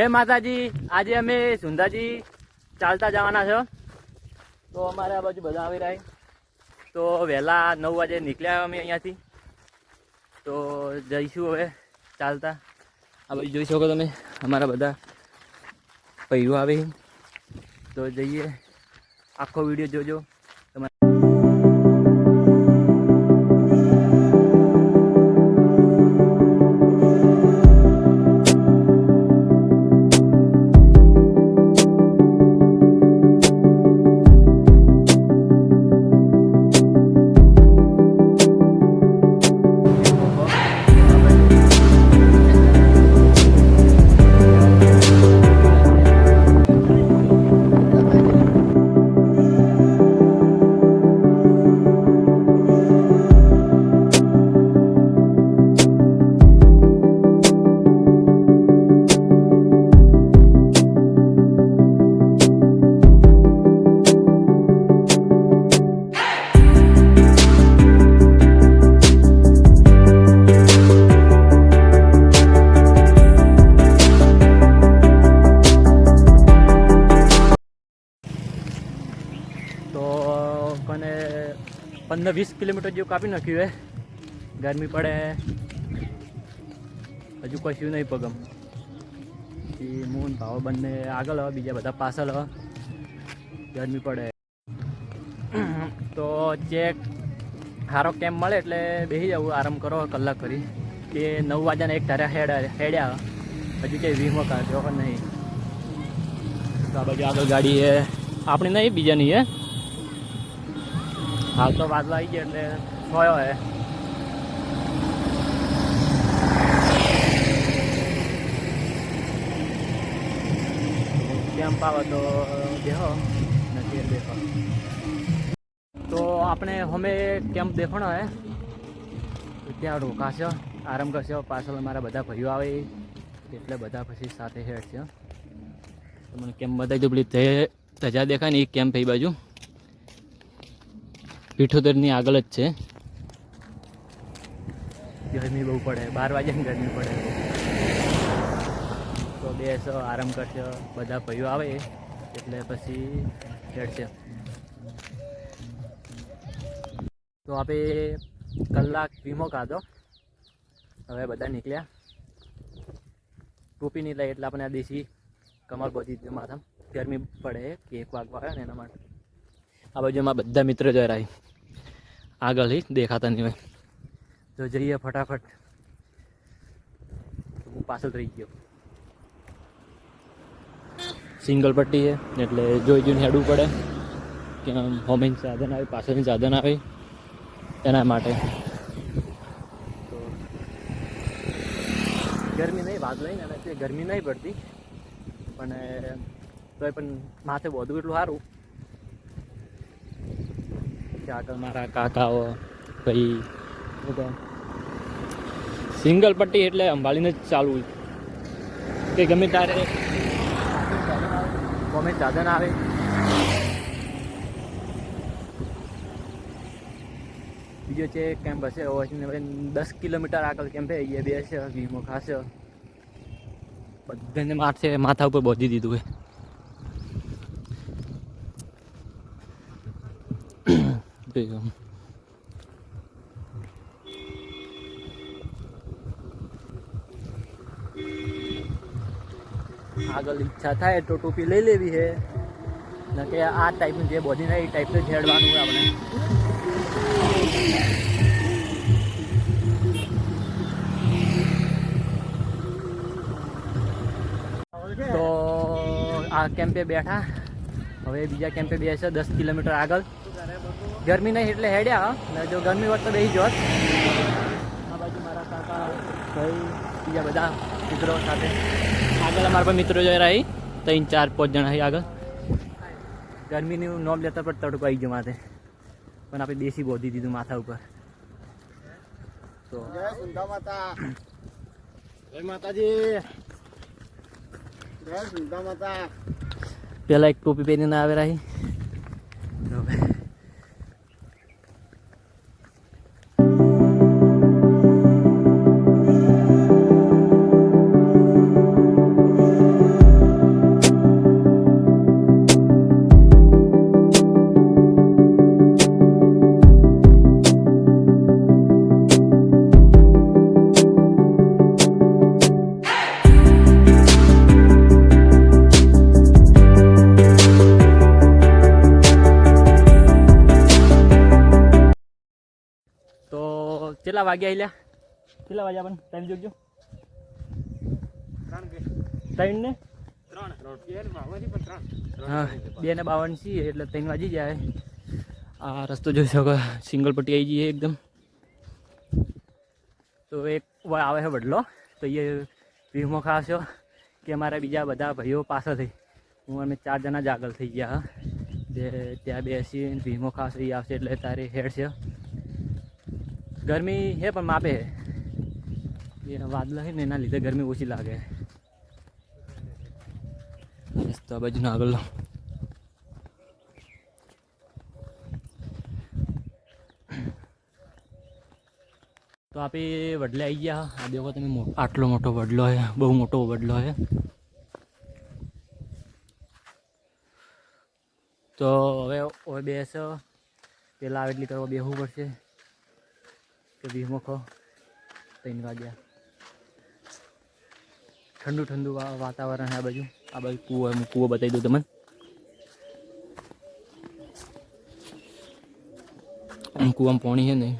જય માતાજી. આજે અમે સુંધાજી ચાલતા જવાના છો. તો અમારે આ બાજુ બધા આવી રહ્યા તો વહેલા નવ વાગે નીકળ્યા અમે અહીંયાથી. તો જઈશું હવે ચાલતા. આ બાજુ જોઈ શકો તમે, અમારા બધા પૈરું આવે તો જઈએ. આખો વીડિયો જોજો. પંદર વીસ કિલોમીટર જેવું કાપી નાખ્યું હે ગરમી પડે. હજુ કશું નહીં પગમ. પછી મૂન ભાવ બંને આગળ હવે બીજા બધા પાછળ હવે ગરમી પડે. તો ચેક સારો કેમ્પ મળે એટલે બેસી જવું આરામ કરો, કલાક કરી. કે નવ વાગ્યાના એક ધારા હેડ્યા હેડ્યા હજુ કે વીમો કાઢ્યો નહીં. તો આ બાજુ આગળ ગાડી છે. આપણી નહીં, બીજાની હે હાલ તો વાદળા આવી ગયા એટલે થયો હે. કેમ્પ આવે તો દેખો નથી દેખો તો આપણે અમે કેમ્પ દેખણો હે? ત્યાં રોકાશો, આરામ કરશો, પાછળ અમારા બધા ભાઈઓ આવે એટલે બધા પછી સાથે હેડ છે મને કેમ્પ બતાવી દો પેલી તે ધજા દેખાય ને એ કેમ્પ એ બાજુ? પીઠોતેરની આગળ જ છે. ગરમી બહુ પડે. બાર વાગ્યાની ગરમી પડે. તો બેસો આરામ કરશો. બધા ભાઈઓ આવે, એટલે પછી ચડશે તો આપણે કલાક વીમો કાઢો હવે બધા નીકળ્યા. ટોપી નહીં લઈ એટલે આપણે આ દેશી કમર બધી માથા ગરમી પડે કે એક વાગવા આવે ને એના માટે. આ બાજુમાં બધા મિત્રો જઈ રહ્યા આગળ દેખાતા નહીં હોય. તો જઈએ ફટાફટ. તો હું પાછળ રહી ગયો. સિંગલ પટ્ટી છે એટલે જોઈ જોઈને હેડવું પડે કે હોમિંગ સાધન આવે પાછળની સાધન આવે એના માટે. તો ગરમી નહીં વાત લઈને અને ગરમી નહીં પડતી. પણ તોય પણ માથે વધુ એટલું સારું. કે આગળ મારા કાકાઓ ભાઈ બધા. સિંગલ પટ્ટી એટલે અંબાળીને જ ચાલવું કે ગમે તારે ગમે સાધન આવે. બીજો છે કેમ્પ હશે દસ કિલોમીટર આગળ કેમ્પ છે એ બેસે છે વીમો ખાશે. બધાને માથે માથા ઉપર બોધી દીધું હોય ભેગમ. આગળ ઈચ્છા થાય તો ટોપી લઈ લેવી છે. ને કે આ ટાઈપનું જે બોડી ના એ ટાઈપનું ઝેડવાનું આપણે. તો આ કેમ્પે બેઠા. હવે બીજા કેમ્પે બેસે દસ કિલોમીટર આગળ. ગરમી નહીં એટલે હેડ્યા ને જો ગરમી વખતે બે બેસી જોત આ બાજુ મારા કાકા ભાઈ બીજા બધા મિત્રો સાથે. આગળ અમારા પણ મિત્રો જઈ રહી ત્રણ ચાર પાંચ જણા છે આગળ. ગરમીનું નોમ લેતા પણ તડકો આવી ગયો માથે. પણ આપણે દેશી બોધી દીધું માથા ઉપર. તો જય સુંદા માતા. જય માતાજી. જય સુંદા માતા. પેલા એક ટોપી પહેરીને આવે રહી કેટલા વાગ્યા લ્યા કેટલા વાગ્યા પણ ટાઈમ જોજો. ત્રણ ને? હા બે ને બાવન છીએ એટલે ત્રણ વાગી જાય. આ રસ્તો જોઈ શકો સિંગલ પટ્ટી આવી જઈએ એકદમ. તો એક આવે છે વડલો તો એ વીમો ખાશો કે અમારા બીજા બધા ભાઈઓ પાછળથી હું અમે ચાર જણા જ આગળ થઈ ગયા જે ત્યાં બેસી વીમો ખાસ એ આવશે એટલે તારે હેડ છે. ગરમી છે પણ માપે એ વાદળા છે ને એના લીધે ગરમી ઓછી લાગે. રસ્તો બાજુનો આગળ તો આપે વડલે આવી ગયા. આ દેખો તમે આટલો મોટો વડલો છે બહુ મોટો વડલો છે તો હવે હવે બેસ. પેલા આવે એટલી કરવા બેસવું પડશે. કે વીમો ખો ત્રણ વાગ્યા. ઠંડુ ઠંડુ વાતાવરણ આ બાજુ. આ બાજુ કૂવો કૂવો બતાવી દઉં તમને. કૂવામાં પાણી છે નહીં.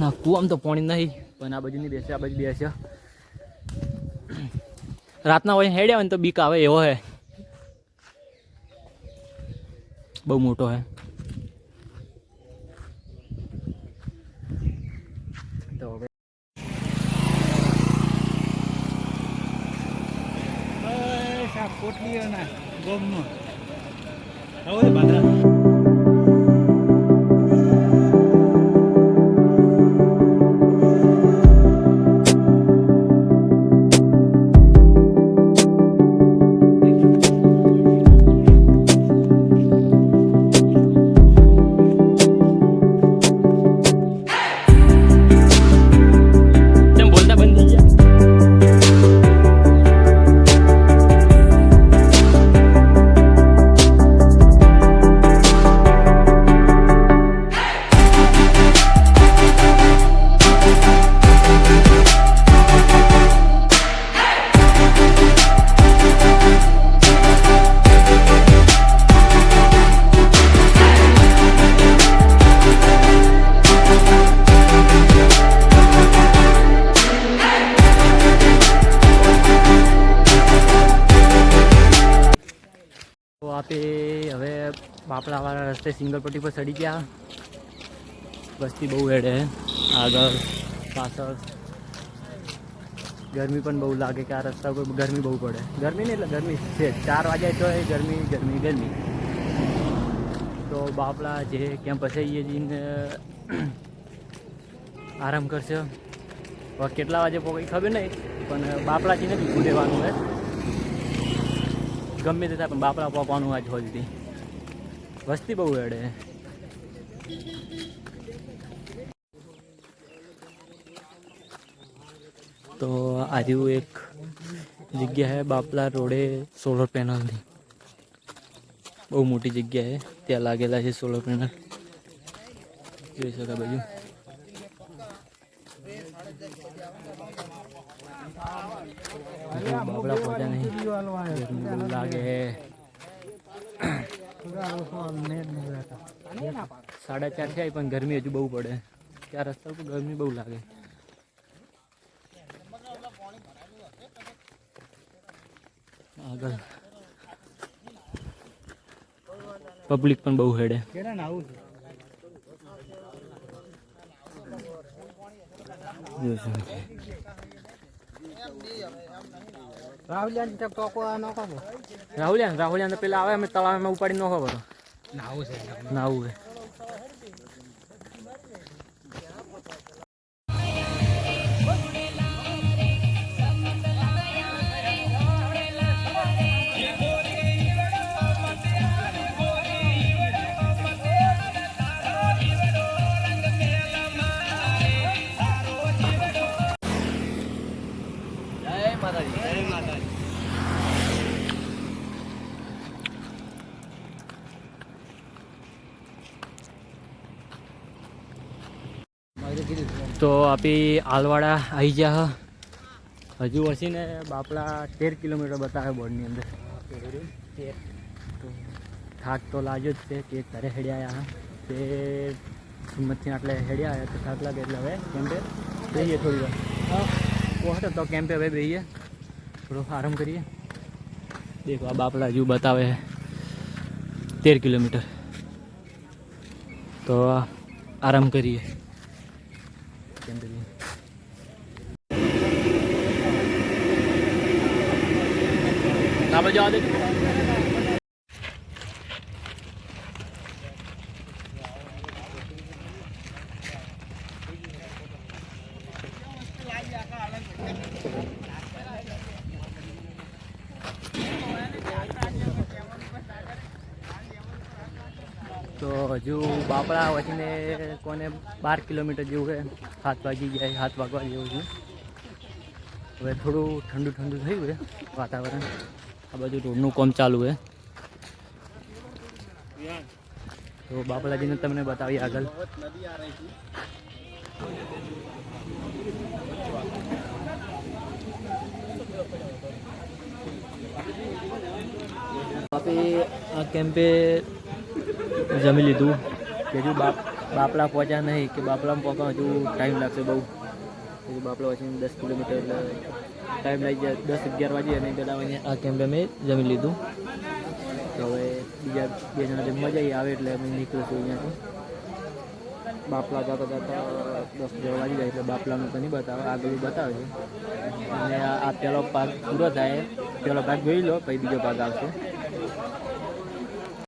ના, કૂવામાં તો પાણી નહીં, પણ આ બાજુ નહીં બેસે, આ બાજુ બેસે. રાતના હોય, હેડ્યા હોય ને તો બીક આવે, એવો હે બહુ મોટો હે તો હવે બસ આ પોટલીઓના ગોમનો હવે રસ્તે સિંગલ પટ્ટી પર ચડી ગયા. વસ્તી બહુ હેડે આગળ, પાછળ. ગરમી પણ બહુ લાગે કે આ રસ્તા પર ગરમી બહુ પડે. ગરમી નહીં એટલે ગરમી છે. ચાર વાગ્યા તો એ ગરમી ગરમી ગરમી. તો બાપલા જે કેમ પછી જઈને આરામ કરશે. હવે કેટલા વાગે પહોંચી ખબર નહીં, પણ બાપડાથી નથી ભૂલેવાનું હે. ગમે તે પણ બાપલા પકવાનું આજ હતી વસ્તી બહુ એડે. તો આજુ એક જગ્યા હે બાપલા રોડે સોલર પેનલની બહુ મોટી જગ્યા હે. ત્યાં લાગેલા છે સોલર પેનલ જોઈ શકાય બાજુ. બાપલા પહોંચ્યા નહીં લાગે સાડા ચાર થાય પણ ગરમી હજુ બહુ પડે. ત્યાં રસ્તા ઉપર ગરમી બહુ લાગે. આગળ. પબ્લિક પણ બહુ હેડે. શકો. રાહુલિયાન ત્યાં ટોકો ન કહો રાહુલિયા રાહુલિયા તો પેલા આવે અમે તળાવમાં ઉપાડી નો ખબર. નાવું છે. ના આવું તો આપી આલવાડા આવી જા હજુ હસી ને બાપડા તેર કિલોમીટર બતાવે બોર્ડની અંદર તો થાક તો લાગ્યો જ છે કે ઘરે હેડ્યા તે હિંમતથી આટલે હેડ્યા આવ્યા તો થાક લાગે એટલે હવે કેમ્પે બેસીએ થોડી વાર હા પહોંચે તો કેમ્પે હવે બેસીએ થોડો આરામ કરીએ દેખો આ બાપલા હજુ બતાવે છે તેર કિલોમીટર તો આરામ કરીએ જઈએ ના બજાવ દે. તો હજુ બાપડા વચને કોને બાર કિલોમીટર જેવું છે? સાત વાગી જાય સાત વાગવા જેવું છે. હવે થોડું ઠંડુ ઠંડુ થયું છે વાતાવરણ. આ બાજુ રોડનું કામ ચાલુ છે. તો બાપલાજીને તમને બતાવીએ આગળ. બાપે આ કેમ્પે જમી લીધું. હજુ બાપ બાપલા પહોંચ્યા નહીં કે બાપલામાં પહોંચવા હજુ ટાઈમ લાગશે બહુ. હજુ બાપલા પછી દસ કિલોમીટર એટલે ટાઈમ લાગી જાય દસ અગિયાર વાગે અને પહેલાં અહીંયા આ કેમ્પે મેં જમી લીધું. તો હવે બીજા બે જણા જમવા જઈએ, આવે એટલે અમે નીકળીશું અહીંયાથી. બાપલા જતા જતા દસ અગિયાર વાગી જાય એટલે બાપલાનું તો નહીં બતાવે આગળ બતાવે છે. અને આ પહેલો ભાગ પૂરો થાય પહેલો ભાગ જોઈ લો, પછી બીજો ભાગ આવશે.